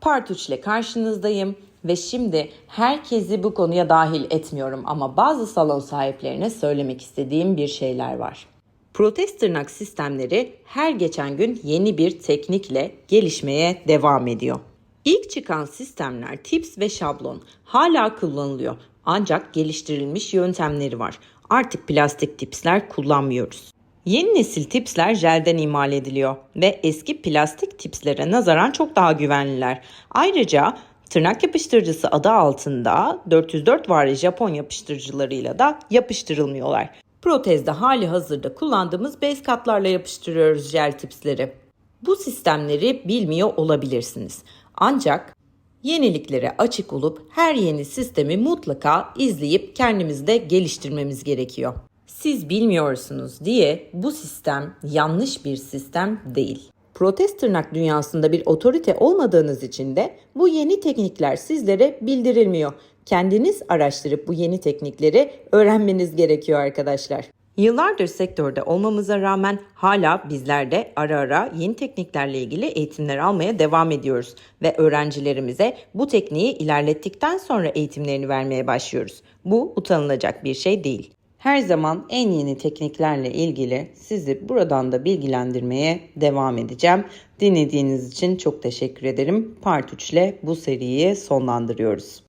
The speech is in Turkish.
Part 3 ile karşınızdayım ve şimdi herkesi bu konuya dahil etmiyorum ama bazı salon sahiplerine söylemek istediğim bir şeyler var. Protez tırnak sistemleri her geçen gün yeni bir teknikle gelişmeye devam ediyor. İlk çıkan sistemler tips ve şablon hala kullanılıyor ancak geliştirilmiş yöntemleri var. Artık plastik tipsler kullanmıyoruz. Yeni nesil tipsler jelden imal ediliyor ve eski plastik tipslere nazaran çok daha güvenliler. Ayrıca tırnak yapıştırıcısı adı altında 404 vari Japon yapıştırıcılarıyla da yapıştırılmıyorlar. Protezde hali hazırda kullandığımız bez katlarla yapıştırıyoruz jel tipsleri. Bu sistemleri bilmiyor olabilirsiniz. Ancak yeniliklere açık olup her yeni sistemi mutlaka izleyip kendimizde geliştirmemiz gerekiyor. Siz bilmiyorsunuz diye bu sistem yanlış bir sistem değil. Protez tırnak dünyasında bir otorite olmadığınız için de bu yeni teknikler sizlere bildirilmiyor. Kendiniz araştırıp bu yeni teknikleri öğrenmeniz gerekiyor arkadaşlar. Yıllardır sektörde olmamıza rağmen hala bizler de ara ara yeni tekniklerle ilgili eğitimler almaya devam ediyoruz ve öğrencilerimize bu tekniği ilerlettikten sonra eğitimlerini vermeye başlıyoruz. Bu utanılacak bir şey değil. Her zaman en yeni tekniklerle ilgili sizi buradan da bilgilendirmeye devam edeceğim. Dinlediğiniz için çok teşekkür ederim. Part 3 ile bu seriyi sonlandırıyoruz.